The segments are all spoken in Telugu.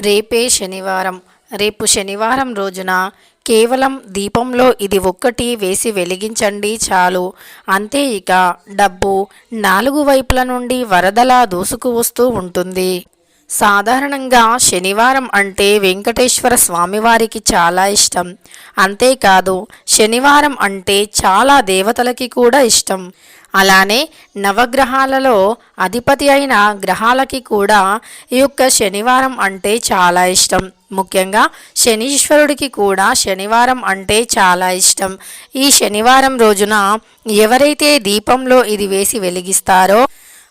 రేపే శనివారం. రేపు శనివారం రోజున కేవలం దీపంలో ఇది ఒక్కటి వేసి వెలిగించండి చాలు. అంతే ఇక డబ్బు నాలుగు వైపుల నుండి వరదలా దూసుకు వస్తూ ఉంటుంది. సాధారణంగా శనివారం అంటే వెంకటేశ్వర స్వామివారికి చాలా ఇష్టం. అంతేకాదు శనివారం అంటే చాలా దేవతలకి కూడా ఇష్టం. అలానే నవగ్రహాలలో అధిపతి అయిన గ్రహాలకి కూడా ఈ యొక్క శనివారం అంటే చాలా ఇష్టం. ముఖ్యంగా శనీశ్వరుడికి కూడా శనివారం అంటే చాలా ఇష్టం. ఈ శనివారం రోజున ఎవరైతే దీపంలో ఇది వేసి వెలిగిస్తారో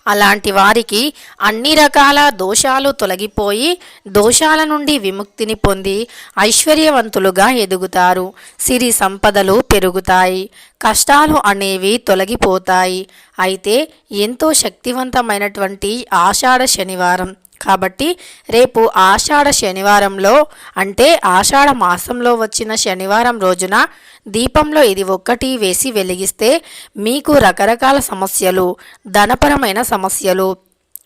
అలాంటి వారికి అన్ని రకాల దోషాలు తొలగిపోయి దోషాల నుండి విముక్తిని పొంది ఐశ్వర్యవంతులుగా ఎదుగుతారు. సిరి సంపదలు పెరుగుతాయి. కష్టాలు అనేవి తొలగిపోతాయి. అయితే ఎంతో శక్తివంతమైనటువంటి ఆషాఢ శనివారం. కాబట్టి రేపు ఆషాఢ శనివారంలో అంటే ఆషాఢ మాసంలో వచ్చిన శనివారం రోజున దీపంలో ఇది ఒక్కటి వేసి వెలిగిస్తే మీకు రకరకాల సమస్యలు ధనపరమైన సమస్యలు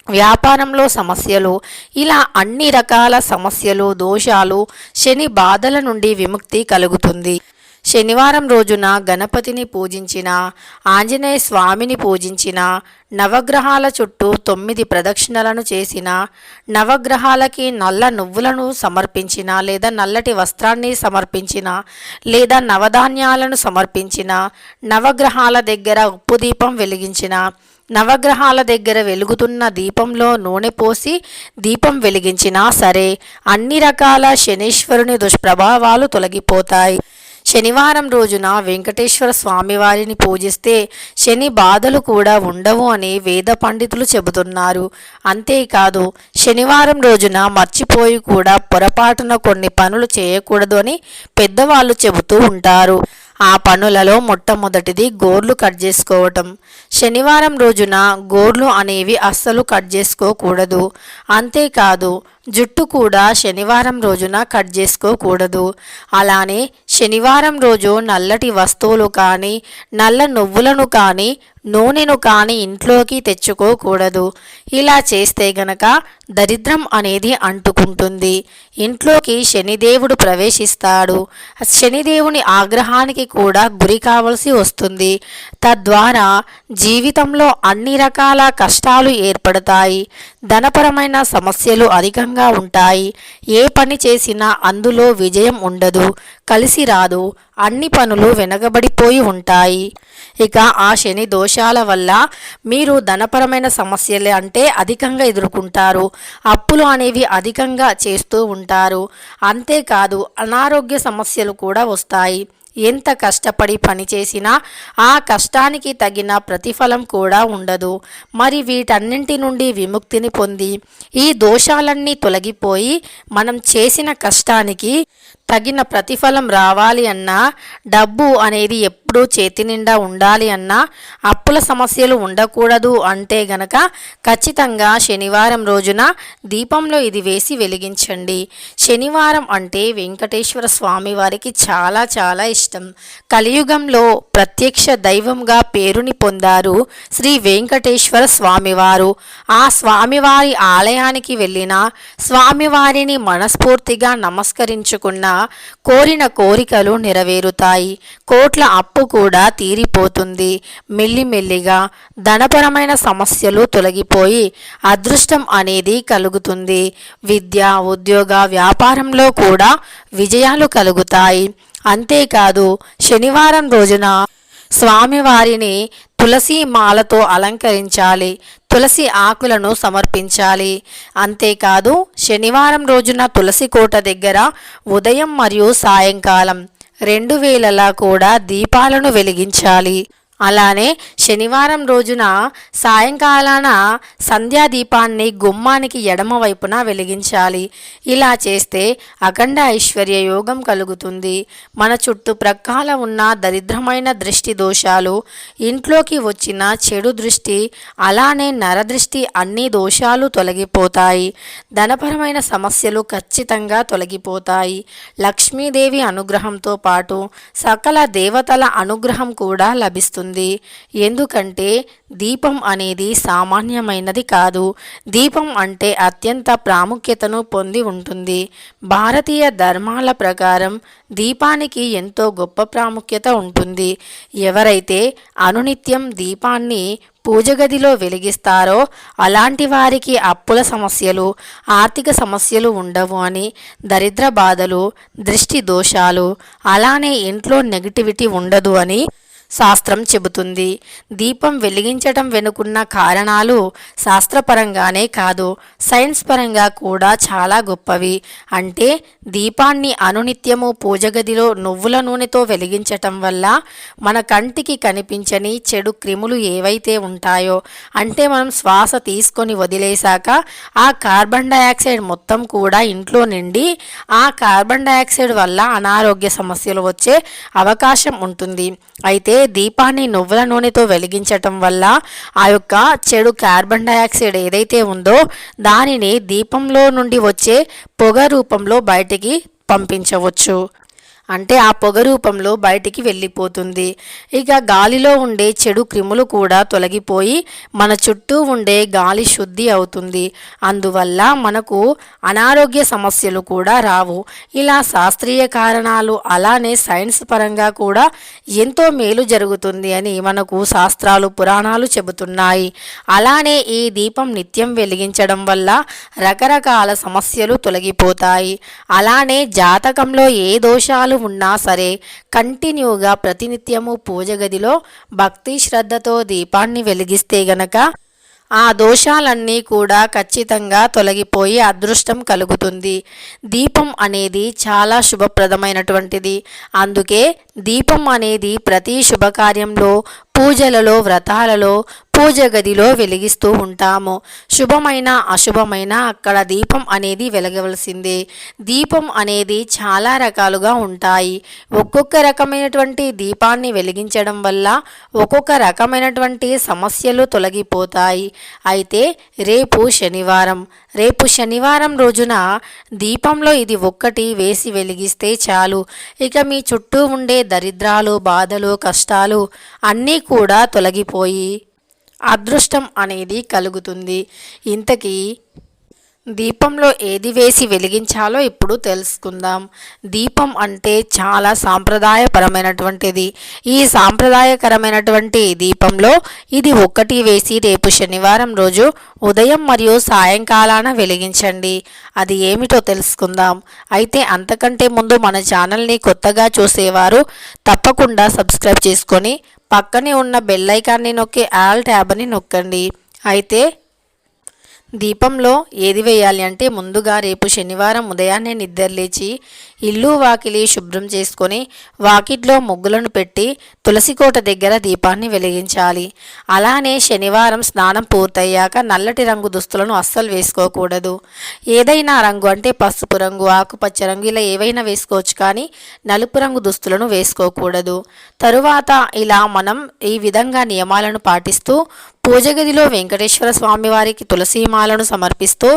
వ్యాపారంలో సమస్యలు ఇలా అన్ని రకాల సమస్యలు దోషాలు శని బాధల నుండి విముక్తి కలుగుతుంది. శనివారం రోజున గణపతిని పూజించిన ఆంజనేయ స్వామిని పూజించిన నవగ్రహాల చుట్టూ తొమ్మిది ప్రదక్షిణలను చేసిన నవగ్రహాలకి నల్ల నువ్వులను సమర్పించిన లేదా నల్లటి వస్త్రాన్ని సమర్పించిన లేదా నవధాన్యాలను సమర్పించిన నవగ్రహాల దగ్గర ఉప్పు దీపం వెలిగించిన నవగ్రహాల దగ్గర వెలుగుతున్న దీపంలో నూనె పోసి దీపం వెలిగించినా సరే అన్ని రకాల శనీశ్వరుని దుష్ప్రభావాలు తొలగిపోతాయి. శనివారం రోజున వెంకటేశ్వర స్వామివారిని పూజిస్తే శని బాధలు కూడా ఉండవు అని వేద పండితులు చెబుతున్నారు. అంతేకాదు శనివారం రోజున మర్చిపోయి కూడా పొరపాటున కొన్ని పనులు చేయకూడదు అని పెద్దవాళ్ళు చెబుతూ ఉంటారు. ఆ పనులలో మొట్టమొదటిది గోర్లు కట్ చేసుకోవటం. శనివారం రోజున గోర్లు అనేవి అస్సలు కట్ చేసుకోకూడదు. అంతేకాదు జుట్టు కూడా శనివారం రోజున కట్ చేసుకోకూడదు. అలానే శనివారం రోజు నల్లటి వస్తువులు కానీ నల్ల నువ్వులను కానీ నూనెను కానీ ఇంట్లోకి తెచ్చుకోకూడదు. ఇలా చేస్తే గనక దరిద్రం అనేది అంటుకుంటుంది. ఇంట్లోకి శనిదేవుడు ప్రవేశిస్తాడు. శనిదేవుని ఆగ్రహానికి కూడా గురి కావలసి వస్తుంది. తద్వారా జీవితంలో అన్ని రకాల కష్టాలు ఏర్పడతాయి. ధనపరమైన సమస్యలు అధికంగా ఉంటాయి. ఏ పని చేసినా అందులో విజయం ఉండదు. కలిసి రాదు. అన్ని పనులు వెనకబడిపోయి ఉంటాయి. ఇక ఆ శని దోషాల వల్ల మీరు ధనపరమైన సమస్యలు అంటే అధికంగా ఎదుర్కొంటారు. అప్పులు అనేవి అధికంగా చేస్తూ ఉంటారు. అంతేకాదు అనారోగ్య సమస్యలు కూడా వస్తాయి. ఎంత కష్టపడి పనిచేసినా ఆ కష్టానికి తగిన ప్రతిఫలం కూడా ఉండదు. మరి వీటన్నింటి నుండి విముక్తిని పొంది ఈ దోషాలన్నీ తొలగిపోయి మనం చేసిన కష్టానికి తగిన ప్రతిఫలం రావాలి అన్నా డబ్బు అనేది ఎప్పుడూ చేతి నిండా ఉండాలి అన్నా అప్పుల సమస్యలు ఉండకూడదు అంటే గనక ఖచ్చితంగా శనివారం రోజున దీపంలో ఇది వేసి వెలిగించండి. శనివారం అంటే వెంకటేశ్వర స్వామి వారికి చాలా చాలా ఇష్టం. కలియుగంలో ప్రత్యక్ష దైవంగా పేరుని పొందారు శ్రీ వెంకటేశ్వర స్వామివారు. ఆ స్వామివారి ఆలయానికి వెళ్ళిన స్వామివారిని మనస్ఫూర్తిగా నమస్కరించుకున్న కోరిన కోరికలు నెరవేరుతాయి. కోట్ల అప్పు కూడా తీరిపోతుంది. మెల్లిమెల్లిగా ధనపరమైన సమస్యలు తొలగిపోయి అదృష్టం అనేది కలుగుతుంది. విద్య ఉద్యోగ వ్యాపారంలో కూడా విజయాలు కలుగుతాయి. అంతేకాదు శనివారం రోజున స్వామివారిని తులసి మాలతో అలంకరించాలి. తులసి ఆకులను సమర్పించాలి. అంతేకాదు శనివారం రోజున తులసి కోట దగ్గర ఉదయం మరియు సాయంకాలం రెండు వేలలా కూడా దీపాలను వెలిగించాలి. అలానే శనివారం రోజున సాయంకాలాన సంధ్యాదీపాన్ని గుమ్మానికి ఎడమ వైపున వెలిగించాలి. ఇలా చేస్తే అఖండ ఐశ్వర్య యోగం కలుగుతుంది. మన చుట్టుప్రక్కల ఉన్న దరిద్రమైన దృష్టి దోషాలు ఇంట్లోకి వచ్చిన చెడు దృష్టి అలానే నరదృష్టి అన్ని దోషాలు తొలగిపోతాయి. ధనపరమైన సమస్యలు ఖచ్చితంగా తొలగిపోతాయి. లక్ష్మీదేవి అనుగ్రహంతో పాటు సకల దేవతల అనుగ్రహం కూడా లభిస్తుంది. ఉంటుంది ఎందుకంటే దీపం అనేది సామాన్యమైనది కాదు. దీపం అంటే అత్యంత ప్రాముఖ్యతను పొంది ఉంటుంది. భారతీయ ధర్మాల ప్రకారం దీపానికి ఎంతో గొప్ప ప్రాముఖ్యత ఉంటుంది. ఎవరైతే అనునిత్యం దీపాన్ని పూజ గదిలో వెలిగిస్తారో అలాంటి వారికి అప్పుల సమస్యలు ఆర్థిక సమస్యలు ఉండవు అని దరిద్ర బాధలు దృష్టి దోషాలు అలానే ఇంట్లో నెగిటివిటీ ఉండదు అని శాస్త్రం చెబుతుంది. దీపం వెలిగించటం వెనుకున్న కారణాలు శాస్త్రపరంగానే కాదు సైన్స్ పరంగా కూడా చాలా గొప్పవి. అంటే దీపాన్ని అనునిత్యము పూజ గదిలో నువ్వుల నూనెతో వెలిగించటం వల్ల మన కంటికి కనిపించని చెడు క్రిములు ఏవైతే ఉంటాయో అంటే మనం శ్వాస తీసుకొని వదిలేశాక ఆ కార్బన్ డయాక్సైడ్ మొత్తం కూడా ఇంట్లో నిండి ఆ కార్బన్ డయాక్సైడ్ వల్ల అనారోగ్య సమస్యలు వచ్చే అవకాశం ఉంటుంది. అయితే దీపాన్ని నువ్వుల నూనెతో వెలిగించటం వల్ల ఆ యొక్క చెడు కార్బన్ డయాక్సైడ్ ఏదైతే ఉందో దానిని దీపంలో నుండి వచ్చే పొగ రూపంలో బయటికి పంపించవచ్చు. అంటే ఆ పొగ రూపంలో బయటికి వెళ్ళిపోతుంది. ఇక గాలిలో ఉండే చెడు క్రిములు కూడా తొలగిపోయి మన చుట్టూ ఉండే గాలి శుద్ధి అవుతుంది. అందువల్ల మనకు అనారోగ్య సమస్యలు కూడా రావు. ఇలా శాస్త్రీయ కారణాలు అలానే సైన్స్ పరంగా కూడా ఎంతో మేలు జరుగుతుంది అని మనకు శాస్త్రాలు పురాణాలు చెబుతున్నాయి. అలానే ఈ దీపం నిత్యం వెలిగించడం వల్ల రకరకాల సమస్యలు తొలగిపోతాయి. అలానే జాతకంలో ఏ దోషాలు ఉన్నా సరే కంటిన్యూగా ప్రతినిత్యము పూజ గదిలో భక్తి శ్రద్ధతో దీపాన్ని వెలిగిస్తే గనక ఆ దోషాలన్నీ కూడా ఖచ్చితంగా తొలగిపోయి అదృష్టం కలుగుతుంది. దీపం అనేది చాలా శుభప్రదమైనటువంటిది. అందుకే దీపం అనేది ప్రతి శుభకార్యంలో పూజలలో వ్రతాలలో పూజ గదిలో వెలిగిస్తూ ఉంటాము. శుభమైన అశుభమైన అక్కడ దీపం అనేది వెలగవలసిందే. దీపం అనేది చాలా రకాలుగా ఉంటాయి. ఒక్కొక్క రకమైనటువంటి దీపాన్ని వెలిగించడం వల్ల ఒక్కొక్క రకమైనటువంటి సమస్యలు తొలగిపోతాయి. అయితే రేపు శనివారం రేపు శనివారం రోజున దీపంలో ఇది ఒక్కటి వేసి వెలిగిస్తే చాలు. ఇక మీ చుట్టూ ఉండే దరిద్రాలు బాధలు కష్టాలు అన్నీ కూడా తొలగిపోయి అదృష్టం అనేది కలుగుతుంది. ఇంతకీ దీపంలో ఏది వేసి వెలిగించాలో ఇప్పుడు తెలుసుకుందాం. దీపం అంటే చాలా సాంప్రదాయపరమైనటువంటిది. ఈ సాంప్రదాయకరమైనటువంటి దీపంలో ఇది ఒక్కటి వేసి రేపు శనివారం రోజు ఉదయం మరియు సాయంకాలాన వెలిగించండి. అది ఏమిటో తెలుసుకుందాం. అయితే అంతకంటే ముందు మన ఛానల్ని కొత్తగా చూసేవారు తప్పకుండా సబ్స్క్రైబ్ చేసుకొని పక్కనే ఉన్న బెల్ ఐకాన్ని నొక్కి ఆల్ ట్యాబ్ని నొక్కండి. అయితే దీపంలో ఏది వేయాలి అంటే ముందుగా రేపు శనివారం ఉదయాన్నే నిద్రలేచి ఇల్లు వాకిలి శుభ్రం చేసుకొని వాకిట్లో ముగ్గులను పెట్టి తులసికోట దగ్గర దీపాన్ని వెలిగించాలి. అలానే శనివారం స్నానం పూర్తయ్యాక నల్లటి రంగు దుస్తులను అస్సలు వేసుకోకూడదు. ఏదైనా రంగు అంటే పసుపు రంగు ఆకుపచ్చ రంగు ఇలా ఏవైనా వేసుకోవచ్చు కానీ నలుపు రంగు దుస్తులను వేసుకోకూడదు. తరువాత ఇలా మనం ఈ విధంగా నియమాలను పాటిస్తూ పూజ గదిలో వెంకటేశ్వర స్వామివారికి తులసీమాలను సమర్పిస్తూ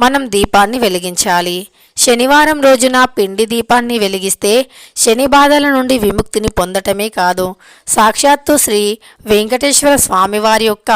మనం దీపాన్ని వెలిగించాలి. శనివారం రోజున పిండి దీపాన్ని వెలిగిస్తే శని బాధల నుండి విముక్తిని పొందటమే కాదు. సాక్షాత్తు శ్రీ వెంకటేశ్వర స్వామివారి యొక్క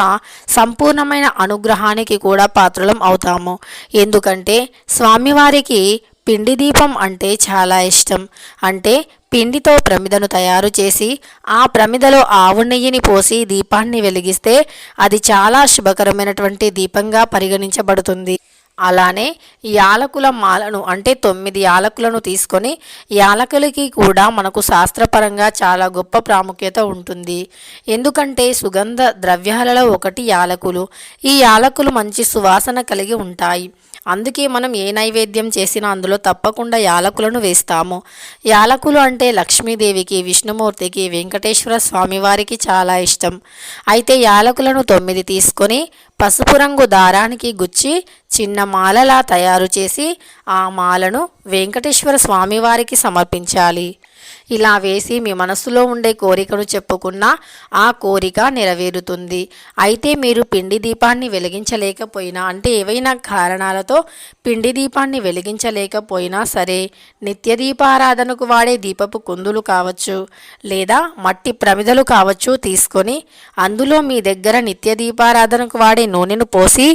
సంపూర్ణమైన అనుగ్రహానికి కూడా పాత్రలం అవుతాము. ఎందుకంటే స్వామివారికి పిండి దీపం అంటే చాలా ఇష్టం. అంటే పిండితో ప్రమిదను తయారు చేసి ఆ ప్రమిదలో ఆవు నెయ్యిని పోసి దీపాన్ని వెలిగిస్తే అది చాలా శుభకరమైనటువంటి దీపంగా పరిగణించబడుతుంది. అలానే యాలకుల మాలను అంటే తొమ్మిది యాలకులను తీసుకొని యాలకులకి కూడా మనకు శాస్త్రపరంగా చాలా గొప్ప ప్రాముఖ్యత ఉంటుంది. ఎందుకంటే సుగంధ ద్రవ్యాలలో ఒకటి యాలకులు. ఈ యాలకులు మంచి సువాసన కలిగి ఉంటాయి. అందుకే మనం ఏ నైవేద్యం చేసినా అందులో తప్పకుండా యాలకులను వేస్తాము. యాలకులు అంటే లక్ష్మీదేవికి విష్ణుమూర్తికి వెంకటేశ్వర స్వామివారికి చాలా ఇష్టం. అయితే యాలకులను తొమ్మిది తీసుకొని పసుపు రంగు దారానికి గుచ్చి చిన్న మాలలా తయారు చేసి ఆ మాలను వెంకటేశ్వర స్వామివారికి సమర్పించాలి. ఇలా వేసి మీ మనసులో ఉండే కోరికను చెప్పుకున్నా ఆ కోరిక నెరవేరుతుంది. అయితే మీరు పిండి దీపాన్ని వెలిగించలేకపోయినా అంటే ఏవైనా కారణాలతో పిండి దీపాన్ని వెలిగించలేకపోయినా సరే నిత్య దీపారాధనకు వాడే దీపపు కుందులు కావచ్చు లేదా మట్టి ప్రమిదలు కావచ్చు తీసుకొని అందులో మీ దగ్గర నిత్య దీపారాధనకు వాడే నూనెను పోసి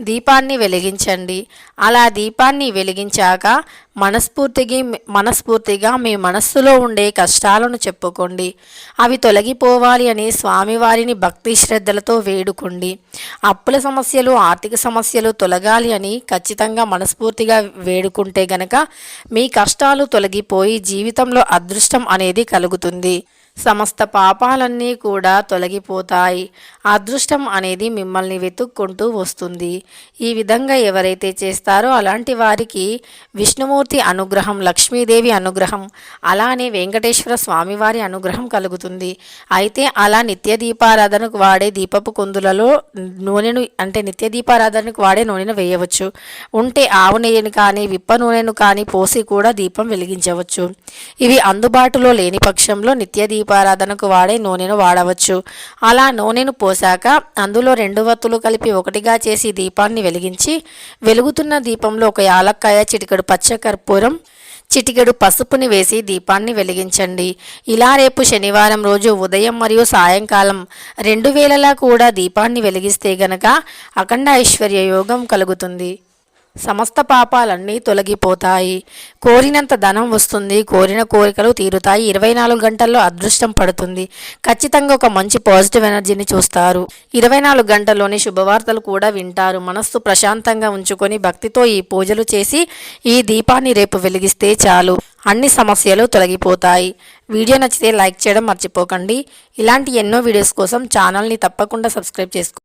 దీపాన్ని వెలిగించండి. అలా దీపాన్ని వెలిగించాక మనస్ఫూర్తిగా మనస్ఫూర్తిగా మీ మనస్సులో ఉండే కష్టాలను చెప్పుకోండి. అవి తొలగిపోవాలి అని స్వామివారిని భక్తి శ్రద్ధలతో వేడుకోండి. అప్పుల సమస్యలు ఆర్థిక సమస్యలు తొలగాలి అని ఖచ్చితంగా మనస్ఫూర్తిగా వేడుకుంటే గనక మీ కష్టాలు తొలగిపోయి జీవితంలో అదృష్టం అనేది కలుగుతుంది. సమస్త పాపాలన్నీ కూడా తొలగిపోతాయి. అదృష్టం అనేది మిమ్మల్ని వెతుక్కుంటూ వస్తుంది. ఈ విధంగా ఎవరైతే చేస్తారో అలాంటి వారికి విష్ణుమూర్తి అనుగ్రహం లక్ష్మీదేవి అనుగ్రహం అలానే వెంకటేశ్వర స్వామివారి అనుగ్రహం కలుగుతుంది. అయితే అలా నిత్య దీపారాధనకు వాడే దీపపు కుందులలో నూనెను అంటే నిత్య దీపారాధనకు వాడే నూనెను వేయవచ్చు. ఉంటే ఆవు నెయ్యిని కానీ విప్ప నూనెను కానీ పోసి కూడా దీపం వెలిగించవచ్చు. ఇవి అందుబాటులో లేని పక్షంలో నిత్య దీపారాధనకు వాడే నూనెను వాడవచ్చు. అలా నూనెను పోసాక అందులో రెండు వత్తులు కలిపి ఒకటిగా చేసి దీపాన్ని వెలిగించి వెలుగుతున్న దీపంలో ఒక యాలక్కాయ చిటికెడు పచ్చ కర్పూరం చిటికెడు పసుపుని వేసి దీపాన్ని వెలిగించండి. ఇలా రేపు శనివారం రోజు ఉదయం మరియు సాయంకాలం రెండు వేళలా కూడా దీపాన్ని వెలిగిస్తే గనక అఖండ ఐశ్వర్య యోగం కలుగుతుంది. సమస్త పాపాలన్నీ తొలగిపోతాయి. కోరినంత ధనం వస్తుంది కోరిన కోరికలు తీరుతాయి. ఇరవై నాలుగు గంటల్లో అదృష్టం పడుతుంది. ఖచ్చితంగా ఒక మంచి పాజిటివ్ ఎనర్జీని చూస్తారు. ఇరవై నాలుగు గంటల్లోని శుభవార్తలు కూడా వింటారు. మనస్సు ప్రశాంతంగా ఉంచుకొని భక్తితో ఈ పూజలు చేసి ఈ దీపాన్ని రేపు వెలిగిస్తే చాలు. అన్ని సమస్యలు తొలగిపోతాయి. వీడియో నచ్చితే లైక్ చేయడం మర్చిపోకండి. ఇలాంటి ఎన్నో వీడియోస్ కోసం ఛానల్ని తప్పకుండా సబ్స్క్రైబ్ చేసుకోండి.